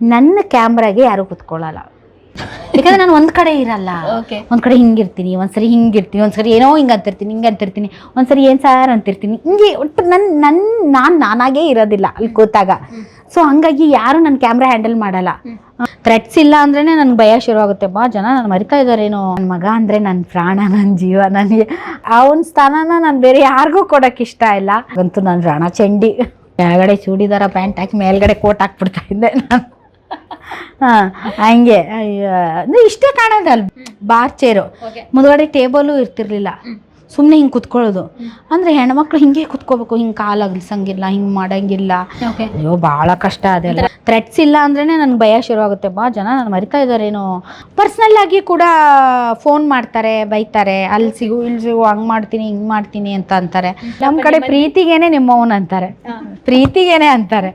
ನನ್ನ ಕ್ಯಾಮ್ರಾಗೆ ಯಾರು ಕುತ್ಕೊಳ್ಳಲ್ಲ. ಯಾಕಂದ್ರೆ ನಾನು ಒಂದ್ ಕಡೆ ಇರಲ್ಲ. ಒಂದ್ ಕಡೆ ಹಿಂಗಿರ್ತೀನಿ ಒಂದ್ಸರಿ ಹಿಂಗಿರ್ತೀನಿ ಒಂದ್ಸರಿ ಏನೋ ಹಿಂಗೆ ಅಂತಿರ್ತೀನಿ ಹಿಂಗೆ ಅಂತಿರ್ತೀನಿ ಒಂದ್ಸರಿ ಏನ್ ಸಾರ್ ಅಂತಿರ್ತೀನಿ. ಹಿಂಗೆ ಒಟ್ಟು ನನ್ ನನ್ ನಾನ್ ನಾನಾಗೇ ಇರೋದಿಲ್ಲ ಅಲ್ಲಿ ಕೂತಾಗ. ಸೊ ಹಂಗಾಗಿ ಯಾರು ನನ್ನ ಕ್ಯಾಮ್ರಾ ಹ್ಯಾಂಡಲ್ ಮಾಡಲ್ಲ. ಥ್ರೆಟ್ಸ್ ಇಲ್ಲ ಅಂದ್ರೆ ನನ್ಗೆ ಭಯ ಶುರು ಆಗುತ್ತೆ. ಬಾ ಜನ ನಾನು ಮರಿತಾ ಇದ್ದಾರೇನೋ ನನ್ನ ಮಗ ಅಂದ್ರೆ ನನ್ನ ಪ್ರಾಣ ನನ್ನ ಜೀವ ನನಗೆ ಅವನ ಸ್ಥಾನನ ನಾನು ಬೇರೆ ಯಾರಿಗೂ ಕೊಡೋಕೆ ಇಷ್ಟ ಇಲ್ಲ. ಅಂತೂ ನನ್ನ ರಣ ಚಂಡಿ. ಕೆಳಗಡೆ ಚೂಡಿದಾರ ಪ್ಯಾಂಟ್ ಹಾಕಿ ಮೇಲ್ಗಡೆ ಕೋಟ್ ಹಾಕ್ಬಿಡ್ತಾ ಇದ್ದೆ ನಾನು. ಹಂಗೆ. ಅಯ್ಯೋ. ಅಂದ್ರೆ ಇಷ್ಟೇ ಕಾಣೋದಲ್ ಬಾರ್ ಚೇರು. ಮುಂದ್ಗಡೆ ಟೇಬಲು ಇರ್ತಿರ್ಲಿಲ್ಲ. ಸುಮ್ಮನೆ ಹಿಂಗೆ ಕುತ್ಕೊಳ್ಳೋದು. ಅಂದ್ರೆ ಹೆಣ್ಮಕ್ಳು ಹಿಂಗೆ ಕುತ್ಕೋಬೇಕು ಹಿಂಗೆ ಕಾಲ್ ಅಗ್ಲಿಸಂಗಿಲ್ಲ ಹಿಂಗೆ ಮಾಡಂಗಿಲ್ಲ. ಅಯ್ಯೋ ಭಾಳ ಕಷ್ಟ ಅದೆಲ್ಲ. ಥ್ರೆಟ್ಸ್ ಇಲ್ಲ ಅಂದ್ರೇ ನನಗೆ ಭಯ ಶುರುವಾಗುತ್ತೆ. ಬಾ ಜನ ನಾನು ಮರಿತಾ ಇದ್ದಾರೇನೋ ಪರ್ಸ್ನಲ್ ಆಗಿ ಕೂಡ ಫೋನ್ ಮಾಡ್ತಾರೆ ಬೈತಾರೆ. ಅಲ್ಲಿ ಸಿಗು ಇಲ್ಲಿ ಸಿಗು ಹಂಗ್ ಮಾಡ್ತೀನಿ ಹಿಂಗ್ ಮಾಡ್ತೀನಿ ಅಂತ ಅಂತಾರೆ. ನಮ್ಮ ಕಡೆ ಪ್ರೀತಿಗೇನೆ ನಿಮ್ಮವನ್ ಅಂತಾರೆ. ಪ್ರೀತಿಗೇನೆ ಅಂತಾರೆ.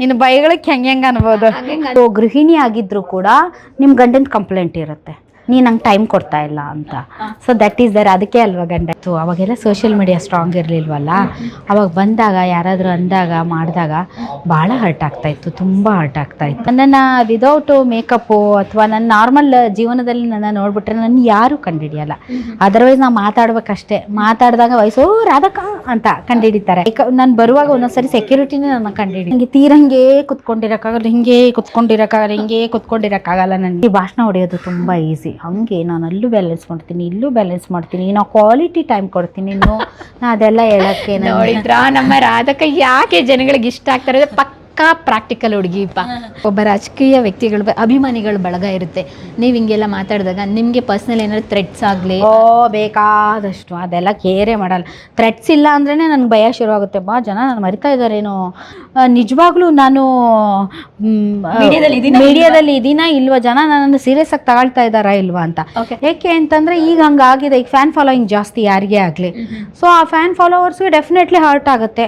ಇನ್ನು ಬೈಗಳಿಗೆ ಹೆಂಗೆ ಹೆಂಗೆ ಅನ್ಬೋದು? ಸೊ, ಗೃಹಿಣಿ ಆಗಿದ್ರು ಕೂಡ ನಿಮ್ಮ ಗಂಡನ ಕಂಪ್ಲೇಂಟ್ ಇರುತ್ತೆ. ನೀ ನಂಗೆ ಟೈಮ್ ಕೊಡ್ತಾ ಇಲ್ಲ ಅಂತ. ಸೊ ದಟ್ ಈಸ್ ದರ್ ಅದಕ್ಕೆ ಅಲ್ವಾ ಗಂಡ? ಇತ್ತು ಅವಾಗೆಲ್ಲ ಸೋಷಿಯಲ್ ಮೀಡಿಯಾ ಸ್ಟ್ರಾಂಗ್ ಇರಲಿಲ್ವಲ್ಲ? ಅವಾಗ ಬಂದಾಗ ಯಾರಾದರೂ ಅಂದಾಗ ಮಾಡಿದಾಗ ಭಾಳ ಹರ್ಟ್ ಆಗ್ತಾ ಇತ್ತು ತುಂಬ ಹರ್ಟ್ ಆಗ್ತಾ ಇತ್ತು. ವಿದೌಟು ವಿದೌಟ್ ಮೇಕಪ್ಪು ಅಥವಾ ನನ್ನ ನಾರ್ಮಲ್ ಜೀವನದಲ್ಲಿ ನನ್ನ ನೋಡ್ಬಿಟ್ರೆ ನನ್ನ ಯಾರು ಕಂಡುಹಿಡಿಯಲ್ಲ ಅದರ್ವೈಸ್ ನಾವು ಮಾತಾಡ್ಬೇಕಷ್ಟೇ. ಮಾತಾಡಿದಾಗ ವಯಸ್ಸು ರಾಧಕ ಅಂತ ಕಂಡುಹಿಡಿತಾರೆ ನಾನು ಬರುವಾಗ ಒಂದೊಂದ್ಸರಿ ಸೆಕ್ಯೂರಿಟಿನೇ ನನ್ನ ಕಂಡುಹಿಡಿ ನನಗೆ ತೀರಂಗೆ ಕುತ್ಕೊಂಡಿರೋಕ್ಕಾಗಲ್ಲ ಹಿಂಗೆ ಕುತ್ಕೊಂಡಿರೋಕ್ಕಾಗಲ್ಲ ಹಿಂಗೆ ಕುತ್ಕೊಂಡಿರೋಕ್ಕಾಗಲ್ಲ ನನಗೆ. ಈ ಭಾಷಣ ಹೊಡೆಯೋದು ತುಂಬ ಈಸಿ ಹಂಗೆ ನಾನು ಅಲ್ಲೂ ಬ್ಯಾಲೆನ್ಸ್ ಮಾಡ್ತೀನಿ ಇಲ್ಲೂ ಬ್ಯಾಲೆನ್ಸ್ ಮಾಡ್ತೀನಿ ನಾವು ಕ್ವಾಲಿಟಿ ಟೈಮ್ ಕೊಡ್ತೀನಿ ಇನ್ನು. ನಾ ಅದೆಲ್ಲ ಹೇಳಕ್ಕೆ ನೋಡಿದ್ರ ನಮ್ಮ ರಾಧಕ ಯಾಕೆ ಜನಗಳಿಗೆ ಇಷ್ಟ ಆಗ್ತಾರೆ ಅಂದ್ರೆ ಪಕ್ಕಾ ಪ್ರಾಕ್ಟಿಕಲ್ ಹುಡುಗಿಪ್ಪ ಒಬ್ಬ ರಾಜಕೀಯ ವ್ಯಕ್ತಿಗಳು ಅಭಿಮಾನಿಗಳು ಅಭಿಮಾನಿಗಳ ಬಳಗ ಇರುತ್ತೆ. ನೀವು ಹಿಂಗೆಲ್ಲ ಮಾತಾಡಿದಾಗ ನಿಮಗೆ ಪರ್ಸನಲ್ ಏನಾದ್ರು ಥ್ರೆಟ್ಸ್ ಆಗ್ಲಿ? ಓ ಬೇಕಾದಷ್ಟು. ಅದೆಲ್ಲ ಕೇರೆ ಮಾಡಲ್ಲ. ಥ್ರೆಟ್ಸ್ ಇಲ್ಲ ಅಂದ್ರೇ ನನ್ಗೆ ಭಯ ಶುರು ಆಗುತ್ತೆ. ಬಾ ಜನ ನಾನು ಮರಿತಾ ಇದ್ದಾರೇನೋ. ಆ, ನಿಜವಾಗ್ಲೂ ನಾನು ಮೀಡಿಯಾದಲ್ಲಿ ಇದೀನಾ ಮೀಡಿಯಾದಲ್ಲಿ ಇದೀನಾ ಇಲ್ವಾ? ಜನ ನನ್ನ ಸೀರಿಯಸ್ ಆಗಿ ತಗೊಳ್ತಾ ಇದ್ದಾರಾ ಇಲ್ವಾ ಅಂತ. ಯಾಕೆ ಅಂತಂದ್ರೆ ಈಗ ಹಂಗಾಗಿದೆ ಈಗ ಫ್ಯಾನ್ ಫಾಲೋಯಿಂಗ್ ಜಾಸ್ತಿ ಯಾರಿಗೆ ಆಗಲಿ. ಸೊ ಆ ಫ್ಯಾನ್ ಫಾಲೋವರ್ಸ್ಗೆ ಡೆಫಿನೆಟ್ಲಿ ಹರ್ಟ್ ಆಗುತ್ತೆ.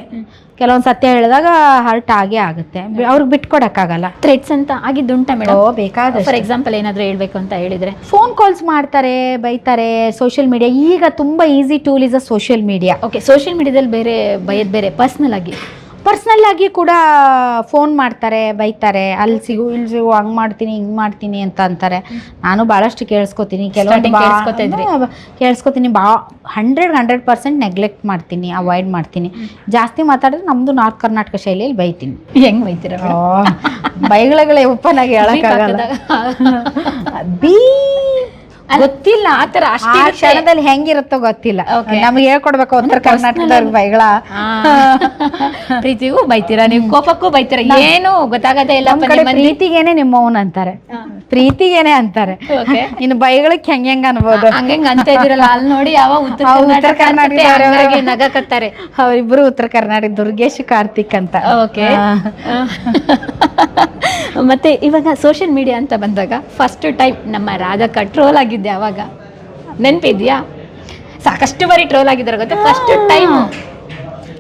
ಕೆಲವೊಂದು ಸತ್ಯ ಹೇಳಿದಾಗ ಹರ್ಟ್ ಆಗೇ ಆಗುತ್ತೆ. ಅವ್ರಿಗೆ ಬಿಟ್ಕೊಡಕ್ಕಾಗಲ್ಲ. ಥ್ರೆಡ್ಸ್ ಅಂತ ಆಗಿದ್ದುಂಟ ಮೇಡಮ್ ಬೇಕಾದ ಫಾರ್ ಎಕ್ಸಾಂಪಲ್ ಏನಾದರೂ ಹೇಳ್ಬೇಕು ಅಂತ ಹೇಳಿದ್ರೆ ಫೋನ್ ಕಾಲ್ಸ್ ಮಾಡ್ತಾರೆ ಬೈತಾರೆ ಸೋಷಿಯಲ್ ಮೀಡಿಯಾ ಈಗ ತುಂಬ easy tool is a social media okay social ಮೀಡಿಯಾದಲ್ಲಿ ಬೇರೆ ಬಯದ್ ಬೇರೆ ಪರ್ಸ್ನಲ್ ಆಗಿ. ಪರ್ಸ್ನಲ್ ಆಗಿ ಕೂಡ ಫೋನ್ ಮಾಡ್ತಾರೆ ಬೈತಾರೆ. ಅಲ್ಲಿ ಸಿಗು ಇಲ್ಲಿ ಸಿಗು ಹಂಗ್ ಮಾಡ್ತೀನಿ ಹಿಂಗ್ ಮಾಡ್ತೀನಿ ಅಂತ ಅಂತಾರೆ. ನಾನು ಭಾಳಷ್ಟು ಕೇಳಿಸ್ಕೊತೀನಿ. ಕೆಲವೊಂದು Starting? ಕೇಳಿಸ್ಕೊತೀನಿ. ಬಾ ಹಂಡ್ರೆಡ್ ಹಂಡ್ರೆಡ್ ಪರ್ಸೆಂಟ್ ನೆಗ್ಲೆಕ್ಟ್ ಮಾಡ್ತೀನಿ ಅವಾಯ್ಡ್ ಮಾಡ್ತೀನಿ. ಜಾಸ್ತಿ ಮಾತಾಡಿದ್ರೆ ನಮ್ಮದು ನಾರ್ತ್ ಕರ್ನಾಟಕ ಶೈಲಿಯಲ್ಲಿ ಬೈತೀನಿ. ಹೆಂಗ್ ಬೈತೀರ ಬೈಗಳಗಳೇ ಓಪನ್ ಆಗಿ ಹೇಳಕ್ಕಾಗಲ್ಲ. ಬೀ ಗೊತ್ತಿಲ್ಲ ಆತರ ಆ ಕ್ಷಣದಲ್ಲಿ ಹೆಂಗಿರುತ್ತೋ ಗೊತ್ತಿಲ್ಲ. ನಮ್ಗೆ ಹೇಳ್ಕೊಡ್ಬೇಕು ಉತ್ತರ ಕರ್ನಾಟಕದವ್ರ ಬೈಗಳ. ಪ್ರೀತಿಗೂ ಬೈತೀರಾ? ನೀವು ಕೋಪಕ್ಕೂ ಬೈತೀರ? ಏನು ಗೊತ್ತಾಗದೇ ಇಲ್ಲ ಪ್ರೀತಿಗೇನೆ ನಿಮ್ಮ ನಿಮ್ಮವನ್ ಅಂತಾರೆ ಪ್ರೀತಿಗೇನೆ ಅಂತಾರೆ. ಇನ್ನು ಬೈಗಳಕ್ಕೆ ಹೆಂಗ್ ಹೆಂಗ ಅನ್ಬೋದು? ಹಂಗ ಅಂತ ಇದಿರಲ್ಲ ಅಲ್ಲಿ ನೋಡಿ ಯಾವ ಉತ್ತರ ಕರ್ನಾಟಕ ನಗ ನಗಕತ್ತಾರೆ ಅವರಿಬ್ರು ಉತ್ತರ ಕರ್ನಾಟಕ ದುರ್ಗೇಶ್ ಕಾರ್ತಿಕ್ ಅಂತ. ಓಕೆ ಮತ್ತೆ ಇವಾಗ ಸೋಷಿಯಲ್ ಮೀಡಿಯಾ ಅಂತ ಬಂದಾಗ ಫಸ್ಟ್ ಟೈಮ್ ನಮ್ಮ ರಾಧಕ್ಕ ಟ್ರೋಲ್ ಆಗಿದ್ದೆ ಅವಾಗ. ನೆನಪಿದ್ಯಾ? ಸಾಕಷ್ಟು ಬಾರಿ ಟ್ರೋಲ್ ಆಗಿದ್ದಾರೆ ಗೊತ್ತಾ? ಫಸ್ಟ್ ಟೈಮ್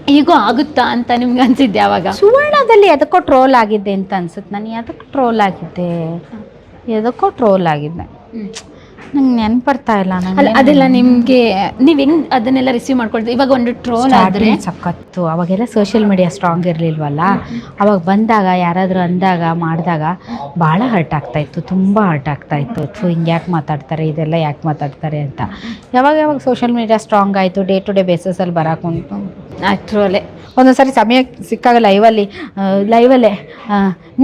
ಈಗೂ ಆಗುತ್ತಾ ಅಂತ ನಿಮ್ಗೆ ಅನ್ಸಿದ್ದೆ ಅವಾಗ? ಸುವರ್ಣದಲ್ಲಿ ಎದಕ್ಕೋ ಟ್ರೋಲ್ ಆಗಿದ್ದೆ ಅಂತ ಅನ್ಸುತ್ತೆ. ನಾನು ಎದಕ್ಕೆ ಟ್ರೋಲ್ ಆಗಿದ್ದೆ? ಎದಕ್ಕೋ ಟ್ರೋಲ್ ಆಗಿದ್ದೆ. ನಂಗೆ ನೆನ್ಪಡ್ತಾ ಇಲ್ಲ ಅಲ್ಲ ನಂಗೆ ಅದೆಲ್ಲ ನಿಮ್ಗೆ ನೀವ್ ಹೆಂಗ್ ಅದನ್ನೆಲ್ಲ ರಿಸೀವ್ ಮಾಡ್ಕೊಳ್ತೀವಿ ಇವಾಗ ಒಂದು ಟ್ರೋಲ್ ಆದ್ರೆ? Starting ಸಖತ್ತು. ಅವಾಗೆಲ್ಲ ಸೋಷಿಯಲ್ ಮೀಡಿಯಾ ಸ್ಟ್ರಾಂಗ್ ಇರ್ಲಿಲ್ವಲ್ಲ? ಅವಾಗ ಬಂದಾಗ ಯಾರಾದರೂ ಅಂದಾಗ ಮಾಡಿದಾಗ ಭಾಳ ಹರ್ಟ್ ಆಗ್ತಾ ಇತ್ತು ತುಂಬಾ ಹರ್ಟ್ ಆಗ್ತಾ ಇತ್ತು. ಥೂ ಹಿಂಗೆ ಯಾಕೆ ಮಾತಾಡ್ತಾರೆ ಇದೆಲ್ಲ ಯಾಕೆ ಮಾತಾಡ್ತಾರೆ ಅಂತ. ಯಾವಾಗ ಯಾವಾಗ ಸೋಷಿಯಲ್ ಮೀಡಿಯಾ ಸ್ಟ್ರಾಂಗ್ ಆಯಿತು ಡೇ ಟು ಡೇ ಬೇಸಿಸಲ್ಲಿ ಬರಾಕೊಂಡು ಟ್ರೋಲೆ ಒಂದೊಂದ್ಸರಿ ಸಮಯ ಸಿಕ್ಕಾಗ ಲೈವಲ್ಲಿ ಲೈವಲ್ಲೇ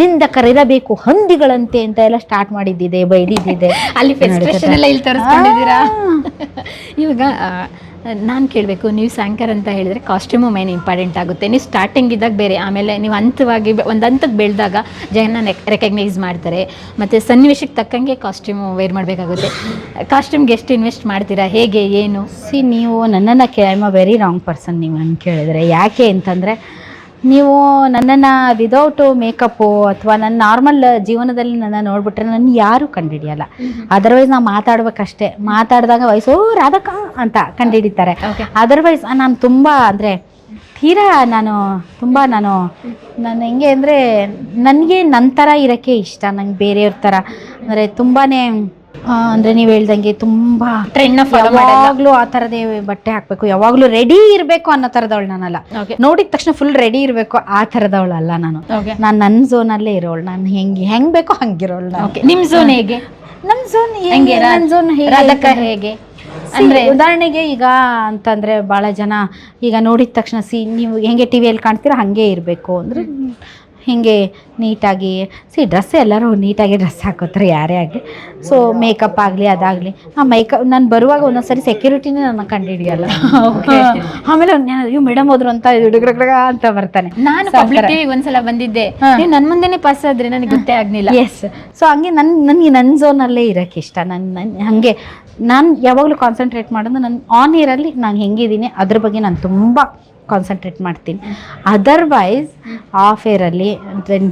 ನಿಂದಕರಿರಬೇಕು ಹಂದಿಗಳಂತೆ ಅಂತ ಎಲ್ಲ ಸ್ಟಾರ್ಟ್ ಮಾಡಿದ್ದಿದೆ ಬೈದಿದ್ದಿದೆ. ಅಲ್ಲಿ ಫ್ರಸ್ಟ್ರೇಷನ್ ಎಲ್ಲ ಇಲ್ಲಿ ತರಿಸ್ಕೊಂಡಿದ್ದೀರಾ? ಇವಾಗ ನಾನು ಕೇಳಬೇಕು ನೀವು ಸ್ಯಾಂಕರ್ ಅಂತ ಹೇಳಿದರೆ ಕಾಸ್ಟ್ಯೂಮು ಮೇನ್ ಇಂಪಾರ್ಟೆಂಟ್ ಆಗುತ್ತೆ. ನೀವು ಸ್ಟಾರ್ಟಿಂಗ್ ಇದ್ದಾಗ ಬೇರೆ ಆಮೇಲೆ ನೀವು ಹಂತವಾಗಿ ಒಂದು ಹಂತಕ್ಕೆ ಬೆಳೆದಾಗ ಜನ ರೆಕಗ್ನೈಸ್ ಮಾಡ್ತಾರೆ. ಮತ್ತು ಸನ್ನಿವೇಶಕ್ಕೆ ತಕ್ಕಂಗೆ ಕಾಸ್ಟ್ಯೂಮು ವೇರ್ ಮಾಡಬೇಕಾಗುತ್ತೆ. ಕಾಸ್ಟ್ಯೂಮ್ಗೆ ಎಷ್ಟು ಇನ್ವೆಸ್ಟ್ ಮಾಡ್ತೀರಾ? ಹೇಗೆ ಏನು? ಸಿ ನೀವು ನನ್ನನ್ನು I a very wrong person ನೀವು ಹಂಗೆ ಕೇಳಿದರೆ. ಯಾಕೆ ಅಂತಂದರೆ ನೀವು ನನ್ನನ್ನು ವಿದೌಟ್ ಮೇಕಪ್ಪು ಅಥವಾ ನನ್ನ ನಾರ್ಮಲ್ ಜೀವನದಲ್ಲಿ ನನ್ನ ನೋಡ್ಬಿಟ್ರೆ ನನ್ನ ಯಾರು ಕಂಡುಹಿಡಿಯಲ್ಲ ಅದರ್ವೈಸ್ ನಾವು ಮಾತಾಡ್ಬೇಕಷ್ಟೇ. ಮಾತಾಡಿದಾಗ ವಯಸ್ಸು ರಾಧಕ ಅಂತ ಕಂಡುಹಿಡಿತಾರೆ ಅದರ್ವೈಸ್ ನಾನು ತುಂಬ ಅಂದರೆ ತೀರಾ ನಾನು ತುಂಬ ನಾನು ನಾನು ಹೆಂಗೆ ಅಂದರೆ ನನಗೆ ನನ್ನ ಥರ ಇರೋಕ್ಕೆ ಇಷ್ಟ. ನಂಗೆ ಬೇರೆಯವ್ರ ಥರ ಅಂದರೆ ತುಂಬಾ ಅಂದ್ರೆ ನೀವ್ ಹೇಳ್ದಂಗೆ ತುಂಬಾ ಟ್ರೆಂಡ್ ಫಾಲೋ ಯಾವಾಗ್ಲೂ ಆ ತರದೇ ಬಟ್ಟೆ ಹಾಕ್ಬೇಕು. ಯಾವಾಗ್ಲೂ ರೆಡಿ ಇರ್ಬೇಕು ಅನ್ನೋ ತರದವಳು ನಾನಲ್ಲ. ನೋಡಿದ ತಕ್ಷಣ ಫುಲ್ ರೆಡಿ ಇರ್ಬೇಕು ಆ ತರದವಳು ಅಲ್ಲ ನಾನು. ನಾನು ನನ್ನ ಝೋನ್ ಅಲ್ಲೇ ಇರೋಳು. ನಾನು ಹೆಂಗ್ ಹೆಂಗ್ ಬೇಕೋ ಹಂಗಿರೋಳು ಓಕೆ ನಿಮ್ ಝೋನ್ ಹೇಗೆ? ನಮ್ ಝೋನ್ ಹೆಂಗೆ? ನನ್ನ ಝೋನ್ ಹೇಗೆ ಅಂದ್ರೆ ಉದಾಹರಣೆಗೆ ಈಗ ಅಂತಂದ್ರೆ ಬಹಳ ಜನ ಈಗ ನೋಡಿದ ತಕ್ಷಣ ಸಿ ನೀವು ಹೆಂಗೆ ಟಿವಿಯಲ್ಲಿ ಕಾಣ್ತೀರಾ ಹಂಗೆ ಇರಬೇಕು. ಅಂದ್ರೆ ಹಿಂಗೆ ನೀಟಾಗಿ ಸಿ ಡ್ರೆಸ್ ಎಲ್ಲರೂ ನೀಟಾಗಿ ಡ್ರೆಸ್ ಹಾಕೋತಾರೆ ಯಾರೇ ಆಗಲಿ. ಸೊ ಮೇಕಪ್ ಆಗಲಿ ಅದಾಗಲಿ. ಆ ಮೇಕಪ್ ನಾನು ಬರುವಾಗ ಒಂದೊಂದ್ಸರಿ ಸೆಕ್ಯೂರಿಟಿನೇ ನನ್ನ ಕಂಡು ಹಿಡಿಯಲ್ಲ ಆಮೇಲೆ ಅಯ್ಯೋ ಮೇಡಮ್ ಹೋದ್ರು ಅಂತ ಹುಡುಗ್ರಗ್ರಗ ಅಂತ ಬರ್ತಾನೆ. ನಾನು ಒಂದ್ಸಲ ಬಂದಿದ್ದೆ. ನನ್ನ ನೀವು ನನ್ ಮುಂದೆನೆ ಪಾಸ್ ಆದ್ರೆ ನನಗೆ ಗೊತ್ತೇ ಆಗಲಿಲ್ಲ. ಎಸ್ ಸೊ ಹಂಗೆ ನನ್ನ ನನಗೆ ನನ್ನ ಝೋನಲ್ಲೇ ಇರಕ್ಕೆ ಇಷ್ಟ. ನನ್ನ ನನ್ನ ಹಾಗೆ ನಾನು ಯಾವಾಗಲೂ ಕಾನ್ಸಂಟ್ರೇಟ್ ಮಾಡೋದು ನನ್ನ ಆನ್ ಇಯರಲ್ಲಿ ನಾನು ಹೆಂಗಿದ್ದೀನಿ ಅದ್ರ ಬಗ್ಗೆ ನಾನು ತುಂಬ ಕಾನ್ಸಂಟ್ರೇಟ್ ಮಾಡ್ತೀನಿ. ಅದರ್ವೈಸ್ ಆಫ್ ಏರಲ್ಲಿ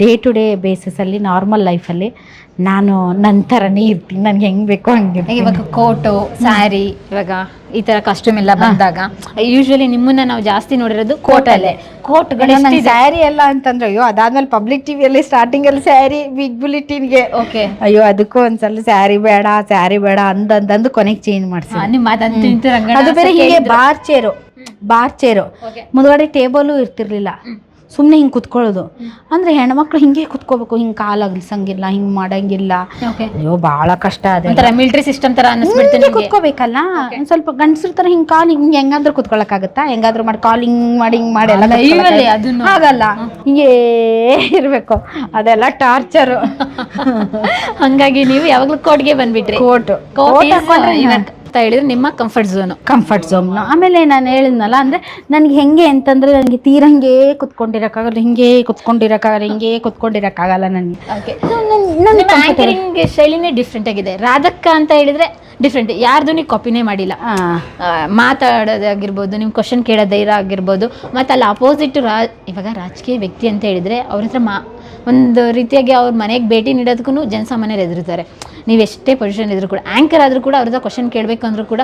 ಡೇ ಟು ಡೇ ಬೇಸಿಸಲ್ಲಿ ನಾರ್ಮಲ್ ಲೈಫಲ್ಲಿ ನಾನು ನನ್ನ ಥರನೇ ಇರ್ತೀನಿ. ನನ್ಗೆ ಹೆಂಗ್ ಬೇಕೋ ಹಂಗೆ ಇವಾಗ ಕೋಟು ಸ್ಯಾರಿ ಇವಾಗ ಈ ತರ ಕಾಸ್ಟ್ಯೂಮ್ ಎಲ್ಲ ಬಂದಾಗ ಯೂಶಲಿ ನಿಮ್ಮನ್ನ ನಾವು ಜಾಸ್ತಿ ನೋಡಿರೋದು ಕೋಟಲ್ಲೇ. ಕೋಟ್ ನಂಗೆ ಸ್ಯಾರಿ ಎಲ್ಲ ಅಂತಂದ್ರೆ ಅಯ್ಯೋ ಅದಾದ್ಮೇಲೆ ಪಬ್ಲಿಕ್ ಟಿವಿಯಲ್ಲಿ ಸ್ಟಾರ್ಟಿಂಗಲ್ಲಿ ಸ್ಯಾರಿ ಬಿಗ್ ಬುಲೆಟಿನ್ಗೆ ಓಕೆ ಅಯ್ಯೋ ಅದಕ್ಕೂ ಒಂದ್ಸಲ ಸ್ಯಾರಿ ಬೇಡ ಸ್ಯಾರಿ ಬೇಡ ಅಂದಂದು ಕೊನೆಗೆ ಚೇಂಜ್ ಮಾಡ್ಸಿ ಅದು ಬೇರೆ ಹೀಗೆ ಬಾರ್ ಚೇರು ಬಾರ್ ಚೇರು. ಮುಂದ್ಗಡೆ ಟೇಬಲು ಇರ್ತಿರ್ಲಿಲ್ಲ. ಸುಮ್ಮನೆ ಹಿಂಗೆ ಕುತ್ಕೊಳ್ಳೋದು. ಅಂದ್ರೆ ಹೆಣ್ಮಕ್ಳು ಹಿಂಗೆ ಕುತ್ಕೋಬೇಕು ಹಿಂಗೆ ಕಾಲು ಅಗಲ್ಸಂಗಿಲ್ಲ ಹಿಂಗೆ ಮಾಡಂಗಿಲ್ಲ. ಅಯ್ಯೋ ಭಾಳ ಕಷ್ಟ ಅದೇ. ಮಿಲಿಟರಿ ಸಿಸ್ಟಮ್ ತರ ಅನ್ನಿಸ್ಬಿಡ್ತೀನಿ ಕುತ್ಕೋಬೇಕಲ್ಲ? ಒಂದ್ ಸ್ವಲ್ಪ ಗಂಡಸ್ರ ತರ ಹಿಂಗೆ ಕಾಲು ಹಿಂಗೆ ಹೆಂಗಾದ್ರೂ ಕುತ್ಕೊಳಕ್ಕಾಗತ್ತಾ? ಹೆಂಗಾದ್ರೂ ಮಾಡಿ ಕಾಲ್ ಹಿಂಗ್ ಮಾಡಿ ಹಿಂಗ್ ಮಾಡಿ ಎಲ್ಲ ಆಗಲ್ಲ ಹಿಂಗೇ ಇರ್ಬೇಕು. ಅದೆಲ್ಲ ಟಾರ್ಚರು ಹಂಗಾಗಿ ನೀವು ಯಾವಾಗ್ಲೂ ಕೋಟ್ಗೆ ಬಂದ್ಬಿಟ್ರಿ. ಕೋಟ್ ಕೋಟ್ ಅಂತ ಹೇಳಿದ್ರೆ ನಿಮ್ಮ ಕಂಫರ್ಟ್ ಝೋನ್ ಕಂಫರ್ಟ್ ಝೋನ್ ಆಮೇಲೆ ನಾನು ಹೇಳಿದ್ನಲ್ಲ ಅಂದ್ರೆ ನನಗೆ ಹೆಂಗೆ ಅಂತಂದ್ರೆ ನನಗೆ ತೀರಂಗೆ ಕುತ್ಕೊಂಡಿರಕ್ಕಾಗಲ್ಲ ಹಿಂಗೆ ಕುತ್ಕೊಂಡಿರಕ್ಕಾಗಲ್ಲ ಹಿಂಗೆ ಕುತ್ಕೊಂಡಿರಕ್ಕಾಗಲ್ಲ ನನಗೆ. ನನ್ನ ಆಂಕರಿಂಗ್ ಶೈಲಿನೇ ಡಿಫ್ರೆಂಟ್ ಆಗಿದೆ. ರಾಧಕ್ಕ ಅಂತ ಹೇಳಿದ್ರೆ ಡಿಫ್ರೆಂಟ್ ಯಾರ್ದು ನೀವು ಕಾಪಿನೇ ಮಾಡಿಲ್ಲ. ಮಾತಾಡೋದಾಗಿರ್ಬೋದು ನಿಮ್ಮ ಕ್ವಶನ್ ಕೇಳೋ ಧೈರ್ಯ ಆಗಿರ್ಬೋದು ಮತ್ತು ಅಲ್ಲಿ ಅಪೋಸಿಟ್ ರಾ ಇವಾಗ ರಾಜಕೀಯ ವ್ಯಕ್ತಿ ಅಂತ ಹೇಳಿದ್ರೆ ಅವ್ರ ಹತ್ರ ಮಾ ಒಂದು ರೀತಿಯಾಗಿ ಅವ್ರ ಮನೆಗೆ ಭೇಟಿ ನೀಡೋದಕ್ಕೂ ಜನಸಾಮಾನ್ಯರು ಎದುರುತ್ತಾರೆ ನೀವು ಎಷ್ಟೇ ಪೊಸಿಷನ್ ಇದ್ರು ಕೂಡ ಆ್ಯಂಕರ್ ಆದರೂ ಕೂಡ ಅವ್ರದ್ದು ಕ್ವಶನ್ ಕೇಳಬೇಕು ಅಂದರೂ ಕೂಡ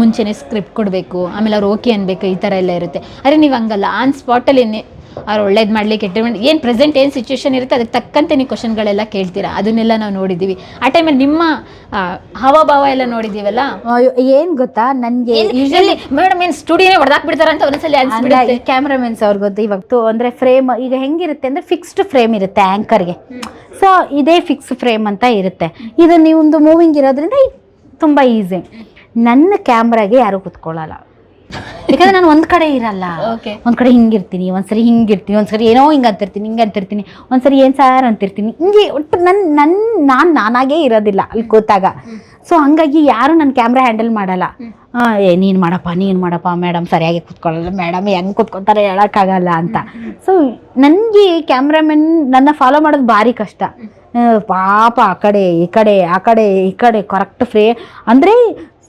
ಮುಂಚೆನೇ ಸ್ಕ್ರಿಪ್ಟ್ ಕೊಡಬೇಕು, ಆಮೇಲೆ ಅವ್ರು ಓಕೆ ಅನ್ಬೇಕು, ಈ ಥರ ಎಲ್ಲ ಇರುತ್ತೆ. ಅರೆ ನೀವು ಹಂಗಲ್ಲ ಆನ್ ಸ್ಪಾಟಲ್ಲಿ ಅವ್ರು ಒಳ್ಳೇದು ಮಾಡಲಿ ಕೆಟ್ಟ ಏನು ಪ್ರೆಸೆಂಟ್ ಏನು ಸಿಚುವೇಶನ್ ಇರುತ್ತೆ ಅದಕ್ಕೆ ತಕ್ಕಂತೆ ನೀವು ಕ್ವಶನ್ಗಳೆಲ್ಲ ಕೇಳ್ತೀರಾ? ಅದನ್ನೆಲ್ಲ ನಾವು ನೋಡಿದ್ದೀವಿ. ಆ ಟೈಮಲ್ಲಿ ನಿಮ್ಮ ಹಾವಭಾವ ಎಲ್ಲ ನೋಡಿದ್ದೀವಲ್ಲ? ಏನು ಗೊತ್ತಾ? ನನಗೆ ಯೂಶಲಿ ಮೇಡಮ್ ಏನು ಸ್ಟುಡಿಯೋನೇ ಹೊಡೆದಾಕ್ಬಿಡ್ತಾರೆ ಅಂತ ಒಂದ್ಸಲ ಅನ್ಸ್ಬಿಡುತ್ತೆ. ಕ್ಯಾಮ್ರಾಮೆನ್ಸ್ ಅವ್ರಿಗೆ ಗೊತ್ತು ಇವತ್ತು ಅಂದ್ರೆ ಫ್ರೇಮ್ ಈಗ ಹೆಂಗಿರುತ್ತೆ ಅಂದ್ರೆ ಫಿಕ್ಸ್ಡ್ ಫ್ರೇಮ್ ಇರುತ್ತೆ ಆ್ಯಂಕರ್ಗೆ ಸೊ ಇದೇ ಫಿಕ್ಸ್ ಫ್ರೇಮ್ ಅಂತ ಇರುತ್ತೆ. ಇದು ನೀವೊಂದು ಮೂವಿಂಗ್ ಇರೋದ್ರಿಂದ ತುಂಬ ತುಂಬಾ ಈಸಿ ನನ್ನ ಕ್ಯಾಮ್ರಾಗೆ ಯಾರು ಕುತ್ಕೊಳ್ಳಲ್ಲ. ಯಾಕಂದ್ರೆ ನಾನು ಒಂದ್ ಕಡೆ ಇರಲ್ಲ. ಒಂದ್ ಕಡೆ ಹಿಂಗಿರ್ತೀನಿ ಒಂದ್ಸರಿ ಹಿಂಗಿರ್ತೀನಿ ಒಂದ್ಸರಿ ಏನೋ ಹಿಂಗೆ ಅಂತಿರ್ತೀನಿ ಹಿಂಗೆ ಅಂತಿರ್ತೀನಿ ಒಂದ್ಸರಿ ಏನ್ ಸಾರ್ ಅಂತಿರ್ತೀನಿ. ಹಿಂಗೆ ಒಟ್ಟು ನನ್ ನನ್ ನಾನ್ ನಾನಾಗೇ ಇರೋದಿಲ್ಲ ಅಲ್ಲಿ ಕೂತಾಗ ಸೊ ಹಂಗಾಗಿ ಯಾರು ನನ್ನ ಕ್ಯಾಮ್ರಾ ಹ್ಯಾಂಡಲ್ ಮಾಡಲ್ಲ. ಏ ನೀನು ಮಾಡಪ್ಪ ನೀನು ಮಾಡಪ್ಪ ಮೇಡಮ್ ಸರಿಯಾಗಿ ಕುತ್ಕೊಳ್ಳಲ್ಲ ಮೇಡಮ್ ಹೆಂಗೆ ಕುತ್ಕೊತಾರೆ ಹೇಳೋಕ್ಕಾಗಲ್ಲ ಅಂತ. ಸೊ ನನಗೆ ಕ್ಯಾಮ್ರಾಮನ್ ನನ್ನ ಫಾಲೋ ಮಾಡೋದು ಭಾರಿ ಕಷ್ಟ. ಪಾಪ ಆ ಕಡೆ ಈ ಕಡೆ ಆ ಕಡೆ ಈ ಕಡೆ ಕರೆಕ್ಟ್ ಫ್ರೇ ಅಂದರೆ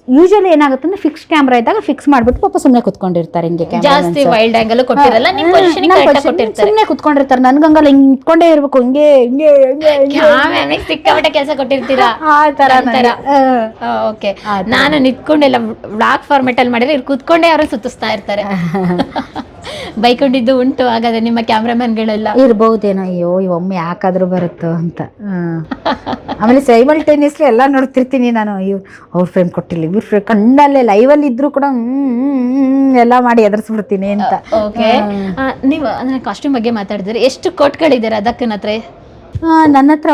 ಯೂಶಲಿ ಏನಾಗುತ್ತೆ ಅಂದ್ರೆ ಫಿಕ್ಸ್ ಕ್ಯಾಮ್ರಾ ಇದ್ದಾಗ ಫಿಕ್ಸ್ ಮಾಡ್ಬಿಟ್ಟು ಪಾಪ ಸುಮ್ಮನೆ ಕುತ್ಕೊಂಡಿರ್ತಾರೆ ಹಿಂಗೆ ಜಾಸ್ತಿ ವೈಲ್ಡ್ ಆಂಗಲ್ ಕೊಟ್ಟಿರಲ್ಲ ನಿಮ್ಮ ಪೊಸಿಷನ್ ಕೊಟ್ಟಿರ್ತಾರೆ. ಸುಮ್ಮನೆ ಕುತ್ಕೊಂಡಿರ್ತಾರೆ. ನನ್ಗಂಗಲ್ಲ ಹಿಂಗೆ ಇಟ್ಕೊಂಡೇ ಇರ್ಬೇಕು ಹಿಂಗೆ ಹಿಂಗೆ ಸಿಕ್ಕಾಪಟ್ಟೆ ಕೆಲಸ ಕೊಟ್ಟಿರ್ತೀರಾ? ಆ ತರ. ನನಗೆ. ಓಕೆ ನಾನು ನಿಂತ್ಕೊಂಡೆಲ್ಲ ಬ್ಲಾಕ್ ಫಾರ್ಮೆಟ್ ಅಲ್ಲಿ ಮಾಡಿದ್ರೆ ಇವ್ರು ಕೂತ್ಕೊಂಡೇ ಅವ್ರು ಸುತ್ತಿಸ್ತಾ ಇರ್ತಾರೆ. ಬೈಕೊಂಡಿದ್ದು ಉಂಟು ಹಾಗಾದ್ರೆ ನಿಮ್ಮ ಕ್ಯಾಮ್ರಾಮನ್ಗಳೆಲ್ಲ. ಇರ್ಬಹುದೇನೋ ಅಯ್ಯೋ ಒಮ್ಮೆ ಯಾಕಾದ್ರೂ ಬರುತ್ತೋ ಅಂತ. ಆಮೇಲೆ ಆಮೇಲೆ ಸೈಮಲ್ಟೇನಿಯಸ್ಲಿ ಎಲ್ಲ ನೋಡ್ತಿರ್ತೀನಿ ನಾನು. ಅಯ್ಯೋ ಅವ್ರ ಫ್ರೇಮ್ ಕೊಟ್ಟಿಲ್ಲ ಇವ್ರ ಕಣ್ಣಲ್ಲೇ ಲೈವ್ ಅಲ್ಲಿ ಇದ್ರು ಕೂಡ ಎಲ್ಲ ಮಾಡಿ ಎದುರಿಸ್ಬಿಡ್ತೀನಿ ಅಂತ. ಓಕೆ ನೀವು ಅಂದ್ರೆ ಕಾಸ್ಟ್ಯೂಮ್ ಬಗ್ಗೆ ಮಾತಾಡಿದ್ರೆ ಎಷ್ಟು ಕೋಟ್ಗಳಿದ್ದಾರೆ ಅದಕ್ಕನ ಹತ್ರ? ನನ್ನ ಹತ್ರ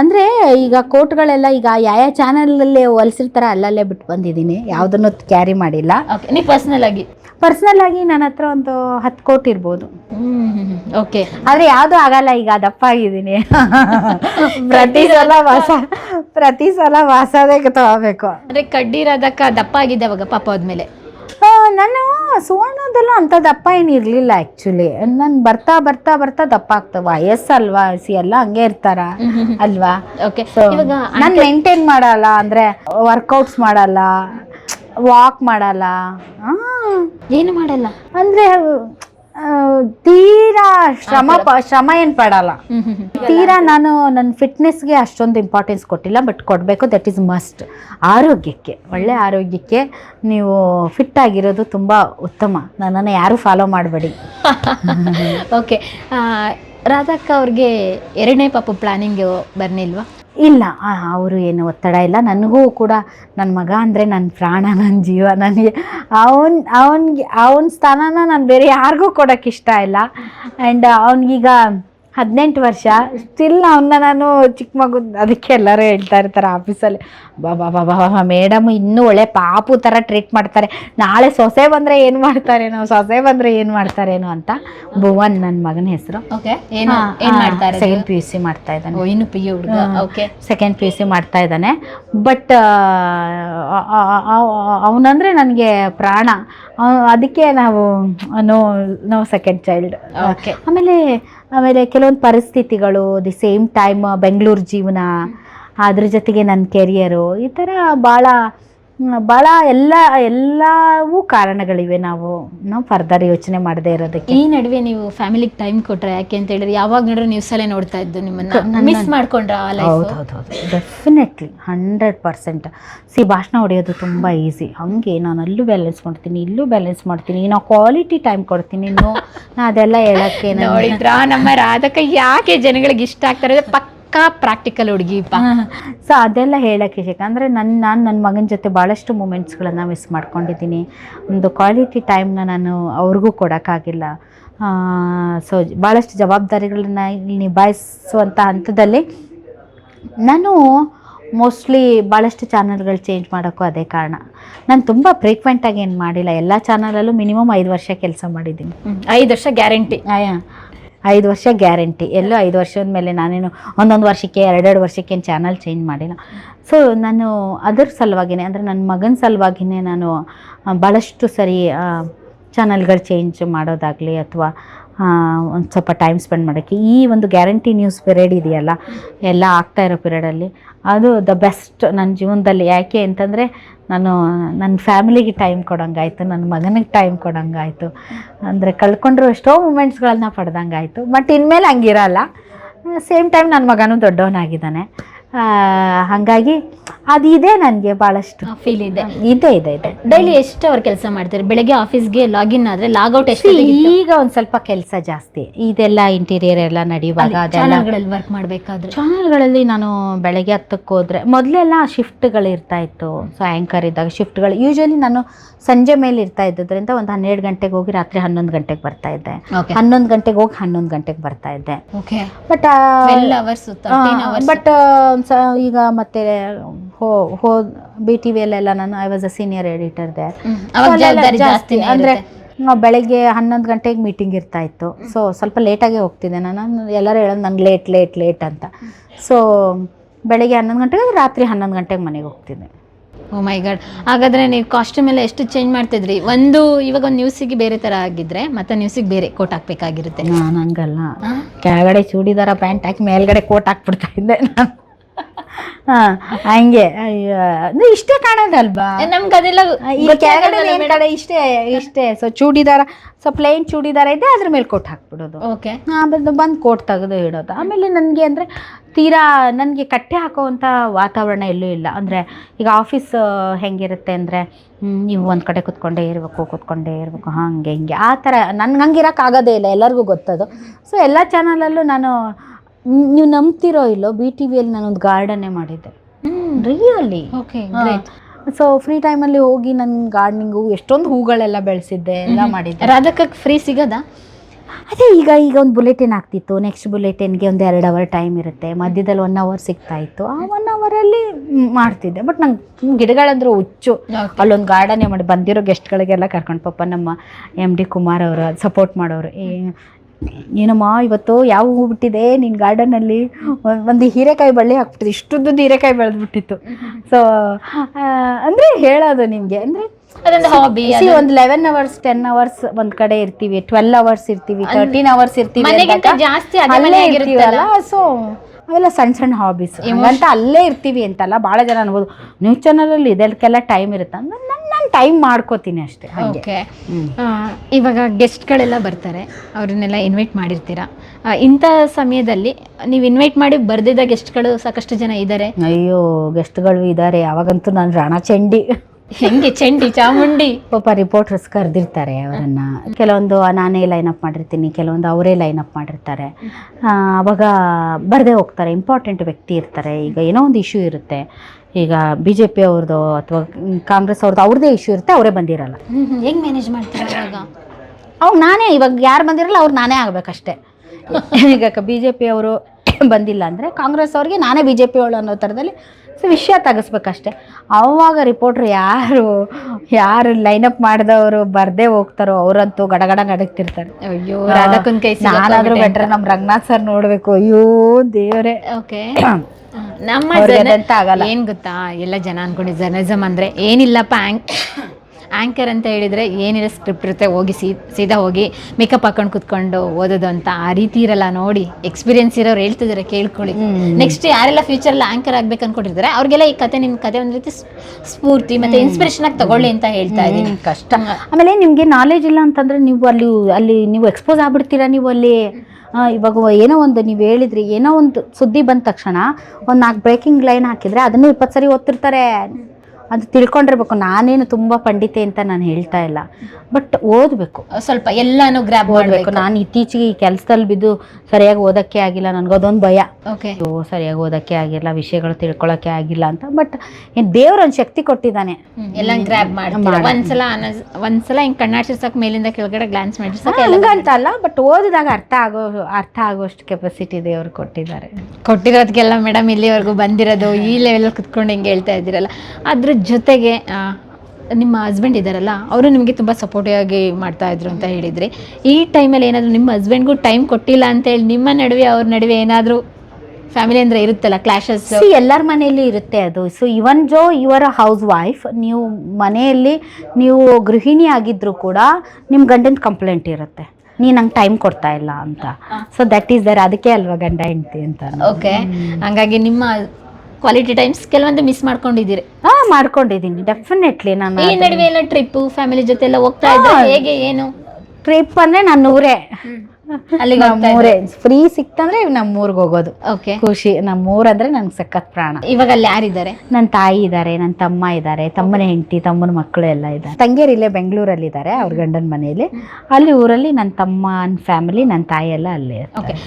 ಅಂದ್ರೆ ಈಗ ಕೋಟ್ಗಳೆಲ್ಲ ಈಗ ಯಾವ ಚಾನಲಲ್ಲಿ ಹೊಲ್ಸಿರ್ತಾರ ಅಲ್ಲಲ್ಲೇ ಬಿಟ್ಟು ಬಂದಿದ್ದೀನಿ. ಯಾವುದನ್ನು ಕ್ಯಾರಿ ಮಾಡಿಲ್ಲ. ಓಕೆ ನೀವು ಪರ್ಸನಲ್ ಆಗಿ. ಪರ್ಸನಲ್ ಆಗಿ ನನ್ನ ಹತ್ರ ಒಂದು ಹತ್ತು ಕೋಟಿ ಇರ್ಬೋದು. ಓಕೆ ಆದ್ರೆ ಯಾವ್ದು ಆಗಲ್ಲ ಈಗ ದಪ್ಪ ಆಗಿದ್ದೀನಿ. ಪ್ರತಿ ಸಲ ವಾಸ ಪ್ರತಿ ಸಲ ವಾಸದೇ ತಗೋಬೇಕು. ಅಂದ್ರೆ ಕಡ್ಡಿರೋದಕ್ಕ ದಪ್ಪ ಆಗಿದೆ ಅವಾಗ ಪಾಪ ಆದ್ಮೇಲೆ ನಾನು ಸುವರ್ಣದಲ್ಲೂ ಅಂತ ದಪ್ಪ ಏನು ಇರಲಿಲ್ಲ ಆ್ಯಕ್ಚುಲಿ ನಾನು ಬರ್ತಾ ಬರ್ತಾ ಬರ್ತಾ ದಪ್ಪ ಆಗ್ತವೆ ವಯಸ್ಸಲ್ವಾ ಸಿ ಎಲ್ಲ ಹಂಗೆ ಇರ್ತಾರ ಅಲ್ವಾ? ಓಕೆ ನಾನು ಮೇಂಟೈನ್ ಮಾಡಲ್ಲ ಅಂದ್ರೆ ವರ್ಕೌಟ್ಸ್ ಮಾಡಲ್ಲ ವಾಕ್ ಮಾಡಲ್ಲ. ಏನು ಮಾಡಲ್ಲ? ಅಂದ್ರೆ ತೀರಾ ಶ್ರಮ ಪ- ಶ್ರಮ ಏನ್ ಪಡಲ್ಲ. ತೀರಾ ನಾನು ನನ್ನ ಫಿಟ್ನೆಸ್ಗೆ ಅಷ್ಟೊಂದು ಇಂಪಾರ್ಟೆನ್ಸ್ ಕೊಟ್ಟಿಲ್ಲ ಬಟ್ ಕೊಡಬೇಕು ದಟ್ ಈಸ್ ಮಸ್ಟ್ ಆರೋಗ್ಯಕ್ಕೆ ಒಳ್ಳೆ ಆರೋಗ್ಯಕ್ಕೆ ನೀವು ಫಿಟ್ ಆಗಿರೋದು ತುಂಬ ಉತ್ತಮ. ನನ್ನನ್ನು ಯಾರು ಫಾಲೋ ಮಾಡಬೇಡಿ. ಓಕೆ ರಾಧಕ್ಕ ಅವ್ರಿಗೆ ಎರಡನೇ ಪಾಪ ಪ್ಲಾನಿಂಗ್ ಬರ್ನಿಲ್ವಾ? ಇಲ್ಲ ಅವರು ಏನು ಒತ್ತಡ ಇಲ್ಲ. ನನಗೂ ಕೂಡ ನನ್ನ ಮಗ ಅಂದರೆ ನನ್ನ ಪ್ರಾಣ ನನ್ನ ಜೀವ, ನನಗೆ ಅವನ್, ಅವನಿಗೆ, ಅವನ ಸ್ಥಾನನ ನಾನು ಬೇರೆ ಯಾರಿಗೂ ಕೊಡೋಕ್ಕೆ ಇಷ್ಟ ಇಲ್ಲ. ಆ್ಯಂಡ್ ಅವನಿಗೀಗ ಹದಿನೆಂಟು ವರ್ಷ. ಸ್ಟಿಲ್ ಅವನ್ನ ನಾನು ಚಿಕ್ಕ ಮಗು ಅದಕ್ಕೆ ಎಲ್ಲರೂ ಹೇಳ್ತಾ ಇರ್ತಾರೆ ಆಫೀಸಲ್ಲಿ ಬಾ ಬಾ ಬಾ ಬಾ ಮೇಡಮ್ ಇನ್ನೂ ಒಳ್ಳೆ ಪಾಪು ಥರ ಟ್ರೀಟ್ ಮಾಡ್ತಾರೆ. ನಾಳೆ ಸೊಸೆ ಬಂದರೆ ಏನು ಮಾಡ್ತಾರೇನೋ ಸೊಸೆ ಬಂದರೆ ಏನು ಮಾಡ್ತಾರೇನೋ ಅಂತ ಭುವನ್ ನನ್ನ ಮಗನ ಹೆಸರು. ಓಕೆ ಏನು ಏನು ಮಾಡ್ತಾರೆ ಸೆಕೆಂಡ್ ಪಿ ಯು ಸಿ ಮಾಡ್ತಾ ಇದ್ದಾನೆ. ಓ ಇನ್ನು ಪಿ ಹುಡುಗ. Okay second P U C ಮಾಡ್ತಾ ಇದ್ದಾನೆ. ಬಟ್ ಅವನಂದರೆ ನನಗೆ ಪ್ರಾಣ. ಅದಕ್ಕೆ ನಾವು no no second child okay ಆಮೇಲೆ ಆಮೇಲೆ ಕೆಲವೊಂದು ಪರಿಸ್ಥಿತಿಗಳು ದಿ ಸೇಮ್ ಟೈಮ್ ಬೆಂಗಳೂರು ಜೀವನ, ಅದ್ರ ಜೊತೆಗೆ ನನ್ನ ಕೆರಿಯರು ಈ ಥರ ಭಾಳ ಭಾಳ ಎಲ್ಲ ಎಲ್ಲವೂ ಕಾರಣಗಳಿವೆ ನಾವು ನಾವು ಫರ್ದರ್ ಯೋಚನೆ ಮಾಡದೇ ಇರೋದಕ್ಕೆ. ಈ ನಡುವೆ ನೀವು ಫ್ಯಾಮಿಲಿಗೆ ಟೈಮ್ ಕೊಟ್ರೆ ಯಾಕೆ ಅಂತ ಹೇಳಿದ್ರೆ ಯಾವಾಗ ನೋಡ್ರೆ ನ್ಯೂಸ್ ಅಲ್ಲೇ ನೋಡ್ತಾ ಇದ್ದು ನಿಮ್ಮನ್ನ. ಮಿಸ್ ಮಾಡ್ಕೊಂಡ್ರ ಲೈಫ್ ಹೌದು ಹೌದು ಹೌದು. ಡೆಫಿನೆಟ್ಲಿ ಹಂಡ್ರೆಡ್ ಪರ್ಸೆಂಟ್ ಸಿ ಭಾಷಣ ಹೊಡೆಯೋದು ತುಂಬ ಈಸಿ ಹಂಗೆ ನಾನು ಅಲ್ಲೂ ಬ್ಯಾಲೆನ್ಸ್ ಮಾಡ್ತೀನಿ ಇಲ್ಲೂ ಬ್ಯಾಲೆನ್ಸ್ ಮಾಡ್ತೀನಿ ನಾವು ಕ್ವಾಲಿಟಿ ಟೈಮ್ ಕೊಡ್ತೀನಿ ಇನ್ನು ನಾ ಅದೆಲ್ಲ ಹೇಳಕ್ಕೆ ನೋಡಿದ್ರ ನಮ್ಮ ರಾಧಕ ಯಾಕೆ ಜನಗಳಿಗೆ ಇಷ್ಟ ಆಗ್ತಾರೆ ಅಂದ್ರೆ ಪಕ್ಕಾ ಪ್ರಾಕ್ಟಿಕಲ್ ಹುಡುಗಿ ಸೊ ಅದೆಲ್ಲ ಹೇಳಕ್ಕೆ ಅಂದರೆ ನನ್ನ ನಾನು ನನ್ನ ಮಗನ ಜೊತೆ ಭಾಳಷ್ಟು ಮೂಮೆಂಟ್ಸ್ಗಳನ್ನು ಮಿಸ್ ಮಾಡ್ಕೊಂಡಿದ್ದೀನಿ. ಒಂದು ಕ್ವಾಲಿಟಿ ಟೈಮ್ನ ನಾನು ಅವ್ರಿಗೂ ಕೊಡೋಕ್ಕಾಗಿಲ್ಲ. ಸೊ ಭಾಳಷ್ಟು ಜವಾಬ್ದಾರಿಗಳನ್ನ ಇಲ್ಲಿ ನಿಭಾಯಿಸುವಂಥ ಹಂತದಲ್ಲಿ ನಾನು ಮೋಸ್ಟ್ಲಿ ಭಾಳಷ್ಟು ಚಾನಲ್ಗಳು ಚೇಂಜ್ ಮಾಡೋಕ್ಕೂ ಅದೇ ಕಾರಣ. ನಾನು ತುಂಬ ಫ್ರೀಕ್ವೆಂಟಾಗಿ ಏನು ಮಾಡಿಲ್ಲ ಎಲ್ಲ ಚಾನಲಲ್ಲೂ ಮಿನಿಮಮ್ ಐದು ವರ್ಷ ಕೆಲಸ ಮಾಡಿದ್ದೀನಿ. ಐದು ವರ್ಷ ಗ್ಯಾರಂಟಿ ಆಯಾ ಐದು ವರ್ಷ ಗ್ಯಾರಂಟಿ. ಎಲ್ಲೋ ಐದು ವರ್ಷದ ಮೇಲೆ ನಾನೇನು ಒಂದೊಂದು ವರ್ಷಕ್ಕೆ, ಎರಡೆರಡು ವರ್ಷಕ್ಕೆ ಏನು ಚಾನಲ್ ಚೇಂಜ್ ಮಾಡಿಲ್ಲ. ಸೊ ನಾನು ಅದರ ಸಲುವಾಗಿನೇ, ಅಂದರೆ ನನ್ನ ಮಗನ ಸಲುವಾಗಿನೇ ನಾನು ಭಾಳಷ್ಟು ಸರಿ ಚಾನಲ್ಗಳು ಚೇಂಜ್ ಮಾಡೋದಾಗಲಿ ಅಥವಾ ಒಂದು ಸ್ವಲ್ಪ ಟೈಮ್ ಸ್ಪೆಂಡ್ ಮಾಡೋಕ್ಕೆ. ಈ ಒಂದು ಗ್ಯಾರಂಟಿ ನ್ಯೂಸ್ ಪಿರಿಯಡ್ ಇದೆಯಲ್ಲ, ಎಲ್ಲ ಆಗ್ತಾ ಇರೋ ಪಿರಿಯಡಲ್ಲಿ ಅದು ದ ಬೆಸ್ಟ್ ನನ್ನ ಜೀವನದಲ್ಲಿ. ಯಾಕೆ ಅಂತಂದರೆ, ನಾನು ನನ್ನ ಫ್ಯಾಮಿಲಿಗೆ ಟೈಮ್ ಕೊಡೋಂಗಾಯ್ತು ನನ್ನ ಮಗನಿಗೆ ಟೈಮ್ ಕೊಡೋಂಗಾಯ್ತು. ಅಂದರೆ ಕಳ್ಕೊಂಡ್ರು ಎಷ್ಟೋ ಮೂಮೆಂಟ್ಸ್ಗಳನ್ನ ಪಡೆದಂಗಾಯ್ತು. ಬಟ್ ಇನ್ಮೇಲೆ ಹಂಗಿರಲ್ಲ. ಸೇಮ್ ಟೈಮ್ ನನ್ನ ಮಗನೂ ದೊಡ್ಡವನಾಗಿದ್ದಾನೆ. ಹಾಗಾಗಿ ಅದು ಇದೆ ನನಗೆ ಭಾಳಷ್ಟು ಫೀಲ್ ಇದೆ. ಇದೆ ಇದೆ ಇದೆ. ಡೈಲಿ ಎಷ್ಟು ಅವ್ರು ಕೆಲಸ ಮಾಡ್ತಾರೆ? ಬೆಳಗ್ಗೆ ಆಫೀಸ್ಗೆ ಲಾಗಿನ್ ಆದ್ರೆ ಲಾಗೌಟ್ ಎಷ್ಟು ಈಗ ಒಂದು ಸ್ವಲ್ಪ ಕೆಲಸ ಜಾಸ್ತಿ. ಇದೆಲ್ಲ ಇಂಟೀರಿಯರ್ ಎಲ್ಲ ನಡೆಯುವಾಗ ಚಾನಲ್ಗಳಲ್ಲಿ ವರ್ಕ್ ಮಾಡಬೇಕಾದ್ರೆ. ಚಾನಲ್ಗಳಲ್ಲಿ ನಾನು ಬೆಳಗ್ಗೆ ಹತ್ತಕ್ಕೆ ಹೋದರೆ ಮೊದಲೆಲ್ಲ ಶಿಫ್ಟ್ಗಳು ಇರ್ತಾ ಇತ್ತು. ಸೊ ಆ್ಯಂಕರ್ ಇದ್ದಾಗ ಶಿಫ್ಟ್ಗಳು ಯೂಶಲಿ ನಾನು ಸಂಜೆ ಮೇಲೆ ಇರ್ತಾ ಇದ್ದದ್ರಿಂದ ಒಂದು ಹನ್ನೆರಡು ಗಂಟೆಗೆ ಹೋಗಿ ರಾತ್ರಿ ಹನ್ನೊಂದು ಗಂಟೆಗೆ ಬರ್ತಾ ಇದ್ದೆ. ಹನ್ನೊಂದು ಗಂಟೆಗೆ ಹೋಗಿ ಹನ್ನೊಂದು ಗಂಟೆಗೆ ಬರ್ತಾ ಇದ್ದೆ. ಬಟ್ ಬಟ್ ಅವರ್ಸ್ ಬಟ್ ಈಗ ಮತ್ತೆ ಹೋ ಹೋ ಬಿ ಟಿ ವಿಯಲ್ಲೆಲ್ಲ ನಾನು I was a senior editor they ಜಾಸ್ತಿ ಅಂದರೆ ಬೆಳಗ್ಗೆ ಹನ್ನೊಂದು ಗಂಟೆಗೆ ಮೀಟಿಂಗ್ ಇರ್ತಾ ಇತ್ತು. ಸೊ ಸ್ವಲ್ಪ ಲೇಟಾಗೆ ಹೋಗ್ತಿದ್ದೆ ನಾನು. ಎಲ್ಲರೂ ಹೇಳೋದು ನಂಗೆ ಲೇಟ್ ಲೇಟ್ ಲೇಟ್ ಅಂತ. ಸೊ ಬೆಳಗ್ಗೆ ಹನ್ನೊಂದು ಗಂಟೆಗೆ ರಾತ್ರಿ ಹನ್ನೊಂದು ಗಂಟೆಗೆ ಮನೆಗೆ ಹೋಗ್ತಿದ್ದೆ. ಓ ಮೈ ಗಾಡ್ ಹಾಗಾದ್ರೆ ನೀವು ಕಾಸ್ಟ್ಯೂಮ್ ಎಲ್ಲ ಎಷ್ಟು ಚೇಂಜ್ ಮಾಡ್ತಿದ್ರಿ? ಒಂದು ಇವಾಗ ಒಂದು ನ್ಯೂಸಿಗೆ ಬೇರೆ ಥರ ಆಗಿದ್ರೆ ಮತ್ತೆ ನ್ಯೂಸಿಗೆ ಬೇರೆ ಕೋಟ್ ಹಾಕ್ಬೇಕಾಗಿರುತ್ತೆ. ನಾನು ಹಂಗಲ್ಲ. ಕೆಳಗಡೆ ಚೂಡಿದಾರ ಪ್ಯಾಂಟ್ ಹಾಕಿ ಮೇಲ್ಗಡೆ ಕೋಟ್ ಹಾಕ್ಬಿಡ್ತಾ ಇದ್ದೆ ನಾನು. ಹಂಗೆ. ಅಂದ್ರೆ ಇಷ್ಟೇ ಕಾಣೋದಲ್ವಾ? ನಮ್ಗೆ ಅದೆಲ್ಲ ಇಲ್ಲಿ ಕೆಳಗಡೆ ಮೇಲ್ ಕಡೆ ಇಷ್ಟೇ ಇಷ್ಟೇ. So churidar so plain churidar ಇದೆ ಅದ್ರ ಮೇಲೆ ಕೋಟ್ ಹಾಕ್ಬಿಡೋದು. ಓಕೆ ಆಮೇಲೆ ಬಂದು ಕೋಟ್ ತೆಗೆದು ಇಡೋದು. ಆಮೇಲೆ ನನಗೆ ಅಂದರೆ ತೀರಾ ನನಗೆ ಕಟ್ಟೆ ಹಾಕೋವಂಥ ವಾತಾವರಣ ಎಲ್ಲೂ ಇಲ್ಲ. ಅಂದರೆ ಈಗ ಆಫೀಸ್ ಹೆಂಗಿರುತ್ತೆ ಅಂದರೆ ನೀವು ಒಂದು ಕಡೆ ಕುತ್ಕೊಂಡೇ ಇರಬೇಕು ಕೂತ್ಕೊಂಡೇ ಇರಬೇಕು ಹಾಗೆ ಹಿಂಗೆ. ಆ ಥರ ನನ್ಗೆ ಹಂಗೆ ಇರೋಕ್ಕಾಗೋದೇ ಇಲ್ಲ ಎಲ್ಲರಿಗೂ ಗೊತ್ತದು. ಸೊ ಎಲ್ಲ ಚಾನಲಲ್ಲೂ ನಾನು ನೀವು ನಂಬ್ತಿರೋ ಇಲ್ಲೋ ಬಿ ಟಿ ವಿಯಲ್ಲಿ ನಾನೊಂದು ಗಾರ್ಡನ್ನೇ ಮಾಡಿದ್ದೆ. ರಿಯಲಿ ಓಕೆ ಸೊ ಫ್ರೀ ಟೈಮಲ್ಲಿ ಹೋಗಿ ನನ್ನ ಗಾರ್ಡನಿಂಗು ಎಷ್ಟೊಂದು ಹೂಗಳೆಲ್ಲ ಬೆಳೆಸಿದ್ದೆ ಎಲ್ಲ ಮಾಡಿದ್ದೆ. ರಾಧಕಕ್ಕೆ ಫ್ರೀ ಸಿಗದ? ಅದೇ ಈಗ ಈಗ ಒಂದು ಬುಲೆಟಿನ್ ಆಗ್ತಿತ್ತು. ನೆಕ್ಸ್ಟ್ ಬುಲೆಟಿನ್ಗೆ ಒಂದು ಎರಡು ಅವರ್ ಟೈಮ್ ಇರುತ್ತೆ. ಮಧ್ಯದಲ್ಲಿ ಒನ್ ಅವರ್ ಸಿಗ್ತಾ ಇತ್ತು. ಆ ಒನ್ ಅವರಲ್ಲಿ ಮಾಡ್ತಿದ್ದೆ. ಬಟ್ ನಂಗೆ ಗಿಡಗಳಂದ್ರೆ ಹುಚ್ಚು. ಅಲ್ಲೊಂದು ಗಾರ್ಡನೇ ಮಾಡಿ ಬಂದಿರೋ ಗೆಸ್ಟ್ಗಳಿಗೆಲ್ಲ ಕರ್ಕೊಂಡು ಪಾಪ ನಮ್ಮ ಎಂ ಡಿ ಕುಮಾರ್ ಅವರು ಸಪೋರ್ಟ್ ಮಾಡೋರು ಏನಮ್ಮ ಇವತ್ತು ಯಾವ ಹೂ ಬಿಟ್ಟಿದೆ? ನಿನ್ನ ಗಾರ್ಡನಲ್ಲಿ ಒಂದು ಹೀರೆಕಾಯಿ ಬಳ್ಳಿ ಹಾಕ್ಬಿಟ್ಟಿದೆ ಇಷ್ಟುದ್ದು ಹೀರೆಕಾಯಿ ಬೆಳೆದ್ಬಿಟ್ಟಿತ್ತು. ಸೊ ಅಂದರೆ ಹೇಳೋದು ನಿಮಗೆ ಅಂದರೆ ಹಾಬಿ ಒಂದು ಲೆವೆನ್ ಅವರ್ಸ್ ಟೆನ್ ಅವರ್ಸ್ ಒಂದ್ ಕಡೆ ಇರ್ತೀವಿ ಟ್ವೆಲ್ ಅವರ್ಸ್ ಇರ್ತೀವಿ ತರ್ಟೀನ್ ಅವರ್ಸ್ ಇರ್ತೀವಿ ಜಾಸ್ತಿ ಅಲ್ಲೇ ಇರ್ತೀವಲ್ಲ ಸೊ ಅವೆಲ್ಲ ಸಣ್ಣ ಸಣ್ಣ ಹಾಬೀಸ್ ಅಂತ ಅಲ್ಲೇ ಇರ್ತೀವಿ ಅಂತಲ್ಲ ಭಾಳ ಜನ ಅನ್ಬೋದು. ನ್ಯೂಸ್ ಚಾನಲಲ್ಲಿ ಇದಕ್ಕೆಲ್ಲ ಟೈಮ್ ಇರುತ್ತೆ ನಾನು ನಾನು ಟೈಮ್ ಮಾಡ್ಕೋತೀನಿ ಅಷ್ಟೇ ಓಕೆ ಇವಾಗ ಗೆಸ್ಟ್ಗಳೆಲ್ಲ ಬರ್ತಾರೆ ಅವ್ರನ್ನೆಲ್ಲ ಇನ್ವೈಟ್ ಮಾಡಿರ್ತೀರಾ? ಇಂಥ ಸಮಯದಲ್ಲಿ ನೀವು ಇನ್ವೈಟ್ ಮಾಡಿ ಬರ್ದಿದ್ದ ಗೆಸ್ಟ್ಗಳು ಸಾಕಷ್ಟು ಜನ ಇದ್ದಾರೆ ಅಯ್ಯೋ ಗೆಸ್ಟ್ಗಳು ಇದ್ದಾರೆ ಯಾವಾಗಂತೂ ನಾನು ರಾಣಾ ಚಂಡಿ. ಹೆಂಗೆ ಚಂಡಿ ಚಾಮುಂಡಿ. ಪಾಪ ರಿಪೋರ್ಟರ್ಸ್ ಕರೆದಿರ್ತಾರೆ ಅವರನ್ನ. ಕೆಲವೊಂದು ನಾನೇ ಲೈನ್ ಅಪ್ ಮಾಡಿರ್ತೀನಿ. ಕೆಲವೊಂದು ಅವರೇ ಲೈನ್ ಅಪ್ ಮಾಡಿರ್ತಾರೆ. ಅವಾಗ ಬರದೇ ಹೋಗ್ತಾರೆ. ಇಂಪಾರ್ಟೆಂಟ್ ವ್ಯಕ್ತಿ ಇರ್ತಾರೆ. ಈಗ ಏನೋ ಒಂದು ಇಶ್ಯೂ ಇರುತ್ತೆ. ಈಗ ಬಿ ಜೆ ಪಿ ಅವ್ರದ್ದು ಅಥವಾ ಕಾಂಗ್ರೆಸ್ ಅವ್ರದ್ದು ಅವ್ರದ್ದೇ ಇಶ್ಯೂ ಇರುತ್ತೆ ಅವರೇ ಬಂದಿರಲ್ಲ. ಹೆಂಗ್ ಮ್ಯಾನೇಜ್ ಮಾಡ್ತಾರೆ ಅವಾಗ ನಾನೇ ಇವಾಗ ಯಾರು ಬಂದಿರಲ್ಲ ಅವ್ರು ನಾನೇ ಆಗಬೇಕಷ್ಟೇ. ಈಗ ಬಿ ಜೆ ಪಿ ಅವರು ಬಂದಿಲ್ಲ ಅಂದರೆ ಕಾಂಗ್ರೆಸ್ ಅವ್ರಿಗೆ ನಾನೇ ಬಿ ಜೆ ಪಿ ಅವಳು ಅನ್ನೋ ಥರದಲ್ಲಿ ಸೊ ವಿಷಯ ತೆಗಿಸ್ಬೇಕಷ್ಟೆ. ಅವಾಗ ರಿಪೋರ್ಟ್ರು ಯಾರು ಯಾರು ಲೈನಪ್ ಮಾಡಿದವರು ಬರ್ದೇ ಹೋಗ್ತಾರೋ ಅವರಂತೂ ಗಡಗಡ ನಡಕ್ತಿರ್ತಾರೆ ಅಯ್ಯೋ ರಾಧಾಕುನ್ ಕೈ ನಾನಾದ್ರೂ ಬೆಟ್ರೆ ನಮ್ಮ ರಂಗನಾಥ್ ಸರ್ ನೋಡಬೇಕು. ಅಯ್ಯೋ ದೇವರೇ. ಓಕೆ ನಮ್ಮ ಆಗಲ್ಲ. ಏನ್ ಗೊತ್ತಾ? ಎಲ್ಲ ಜನ ಅನ್ಕೊಂಡಿದ್ದಾರೆ. ಜರ್ನಲಿಸಮ್ ಅಂದ್ರೆ ಏನಿಲ್ಲಪ್ಪ ಆಂಕರ್ ಅಂತ ಹೇಳಿದ್ರೆ ಏನಿಲ್ಲ ಸ್ಕ್ರಿಪ್ಟ್ ಇರುತ್ತೆ ಹೋಗಿ ಸೀ ಸೀದಾ ಹೋಗಿ ಮೇಕಪ್ ಹಾಕೊಂಡು ಕುತ್ಕೊಂಡು ಓದೋದು ಅಂತ. ಆ ರೀತಿ ಇರಲ್ಲ ನೋಡಿ. ಎಕ್ಸ್ಪೀರಿಯನ್ಸ್ ಇರೋರು ಹೇಳ್ತಿದ್ದಾರೆ ಕೇಳ್ಕೊಳ್ಳಿ. ನೆಕ್ಸ್ಟ್ ಯಾರೆಲ್ಲ ಫ್ಯೂಚರಲ್ಲಿ ಆ್ಯಂಕರ್ ಆಗ್ಬೇಕು ಅನ್ಕೊಂಡಿರ್ತಾರೆ ಅವ್ರಿಗೆಲ್ಲ ಈ ಕತೆ ನಿಮ್ಮ ಕತೆ ಒಂದು ರೀತಿ ಸ್ಫೂರ್ತಿ ಮತ್ತೆ ಇನ್ಸ್ಪಿರೇಷನ್ ಆಗಿ ತಗೊಳ್ಳಿ ಅಂತ ಹೇಳ್ತಾ ಇದ್ದೀನಿ. ಕಷ್ಟ. ಆಮೇಲೆ ನಿಮಗೆ ನಾಲೆಜ್ ಇಲ್ಲ ಅಂತಂದ್ರೆ ನೀವು ಅಲ್ಲಿ ಅಲ್ಲಿ ನೀವು ಎಕ್ಸ್ಪೋಸ್ ಆಗ್ಬಿಡ್ತೀರಾ ನೀವು ಅಲ್ಲಿ? ಇವಾಗ ಏನೋ ಒಂದು ನೀವು ಹೇಳಿದ್ರಿ ಏನೋ ಒಂದು ಸುದ್ದಿ ಬಂದ ತಕ್ಷಣ ಒಂದು ನಾಲ್ಕು ಬ್ರೇಕಿಂಗ್ ಲೈನ್ ಹಾಕಿದ್ರೆ ಅದನ್ನು ಇಪ್ಪತ್ತು ಸರಿ ಓದ್ತಿರ್ತಾರೆ. ಅದು ತಿಳ್ಕೊಂಡಿರ್ಬೇಕು. ನಾನೇನು ತುಂಬ ಪಂಡಿತೆ ಅಂತ ನಾನು ಹೇಳ್ತಾ ಇಲ್ಲ. ಬಟ್ ಓದಬೇಕು. ಸ್ವಲ್ಪ ಎಲ್ಲಾನು ಗ್ರ್ಯಾಬ್ ಮಾಡಬೇಕು. ನಾನು ಇತ್ತೀಚೆಗೆ ಈ ಕೆಲಸದಲ್ಲಿ ಬಿದ್ದು ಸರಿಯಾಗಿ ಓದಕ್ಕೆ ಆಗಿಲ್ಲ. ನನಗದೊಂದು ಭಯ. ಓಕೆ ಓ ಸರಿಯಾಗಿ ಓದಕ್ಕೆ ಆಗಿಲ್ಲ ವಿಷಯಗಳು ತಿಳ್ಕೊಳ್ಳೋಕ್ಕೆ ಆಗಿಲ್ಲ ಅಂತ. ಬಟ್ ಏನು ದೇವ್ರ ಒಂದು ಶಕ್ತಿ ಕೊಟ್ಟಿದ್ದಾನೆ. ಎಲ್ಲ ಗ್ರ್ಯಾಬ್ ಮಾಡಿ ಒಂದ್ಸಲ ಒಂದ್ಸಲ ಹಿಂಗ್ ಕಣ್ಣಾಡ್ಸಿರ್ಸಕ್ ಮೇಲಿಂದ ಕೆಳಗಡೆ ಗ್ಲಾನ್ಸ್ ಮಾಡಿರ್ಸಕ್ ಹಂಗಂತ ಅಲ್ಲ ಬಟ್ ಓದಿದಾಗ ಅರ್ಥ ಆಗೋ ಅರ್ಥ ಆಗೋಷ್ಟು ಕೆಪಾಸಿಟಿ ದೇವ್ರು ಕೊಟ್ಟಿದ್ದಾರೆ. ಕೊಟ್ಟಿರೋದಕ್ಕೆಲ್ಲ ಮೇಡಮ್ ಇಲ್ಲಿವರೆಗೂ ಬಂದಿರೋದು ಈ ಲೆವೆಲ್ ಕುತ್ಕೊಂಡು ಹಿಂಗೆ ಹೇಳ್ತಾ ಇದ್ದೀರಲ್ಲ. ಅದ್ರ ಜೊತೆಗೆ ನಿಮ್ಮ ಹಸ್ಬೆಂಡ್ ಇದ್ದಾರಲ್ಲ ಅವರು ನಿಮಗೆ ತುಂಬ ಸಪೋರ್ಟಿವ್ ಆಗಿ ಮಾಡ್ತಾ ಇದ್ರು ಅಂತ ಹೇಳಿದ್ರಿ ಈ ಟೈಮಲ್ಲಿ ಏನಾದರೂ ನಿಮ್ಮ ಹಸ್ಬೆಂಡ್ಗೂ ಟೈಮ್ ಕೊಟ್ಟಿಲ್ಲ ಅಂತೇಳಿ ನಿಮ್ಮ ನಡುವೆ ಅವ್ರ ನಡುವೆ ಏನಾದರೂ ಫ್ಯಾಮಿಲಿ ಅಂದರೆ ಇರುತ್ತಲ್ಲ ಕ್ಲಾಶಸ್ ಸಿ ಎಲ್ಲರ ಮನೆಯಲ್ಲಿ ಇರುತ್ತೆ ಅದು. ಸೊ ಇವನ್ ಜೋ ಯುವರ್ ಹೌಸ್ ವೈಫ್ ನೀವು ಮನೆಯಲ್ಲಿ ನೀವು ಗೃಹಿಣಿ ಆಗಿದ್ದರೂ ಕೂಡ ನಿಮ್ಮ ಗಂಡನ ಕಂಪ್ಲೇಂಟ್ ಇರುತ್ತೆ. ನೀ ನಂಗೆ ಟೈಮ್ ಕೊಡ್ತಾ ಇಲ್ಲ ಅಂತ. ಸೊ ದಟ್ ಈಸ್ ದರ್ ಅದಕ್ಕೆ ಅಲ್ವಾ ಗಂಡ ಹೆಂಡತಿ ಅಂತ. ಓಕೆ ಹಂಗಾಗಿ ನಿಮ್ಮ ಕ್ವಾಲಿಟಿ ಟೈಮ್ಸ್ ಕೆಲವೊಂದು ಮಿಸ್ ಮಾಡ್ಕೊಂಡಿದ್ದೀರಿ. ಹಾ ಮಾಡ್ಕೊಂಡಿದ್ದೀನಿ. ಡೆಫಿನೆಟ್ಲಿ ನಾನು ಈ ನಡುವೆ ಎಲ್ಲ ಟ್ರಿಪ್ ಫ್ಯಾಮಿಲಿ ಜೊತೆ ಎಲ್ಲ ಹೋಗ್ತಾ ಇದ್ರೆ ಹೇಗೆ ಏನು? ಟ್ರಿಪ್ ಅಂದ್ರೆ ನಾನು ಊರೇ. ಅಲ್ಲಿಗೆ ನಮ್ಮೂರೇ ಫ್ರೀ ಸಿಕ್ತಂದ್ರೆ ನಮ್ಮ ಊರಿಗೆ ಹೋಗೋದು. ಓಕೆ ಖುಷಿ. ನಮ್ಮ ಊರಂದ್ರೆ ನಂಗೆ ಸಖತ್ ಪ್ರಾಣ. ಇವಾಗ ಅಲ್ಲಿ ಯಾರಿದ್ದಾರೆ? ನನ್ನ ತಾಯಿ ಇದ್ದಾರೆ ನನ್ನ ತಮ್ಮ ಇದ್ದಾರೆ ತಮ್ಮನ ಹೆಂಡತಿ ತಮ್ಮನ ಮಕ್ಕಳು ಎಲ್ಲ ಇದ್ದಾರೆ ತಂಗಿಯರು ಇಲ್ಲೇ ಬೆಂಗಳೂರಲ್ಲಿ ಇದ್ದಾರೆ ಅವ್ರ ಗಂಡನ ಮನೆಯಲ್ಲಿ. ಅಲ್ಲಿ ಊರಲ್ಲಿ ನನ್ನ ತಮ್ಮ ಫ್ಯಾಮಿಲಿ ನನ್ನ ತಾಯಿ ಎಲ್ಲ ಅಲ್ಲೇ. ಓಕೆ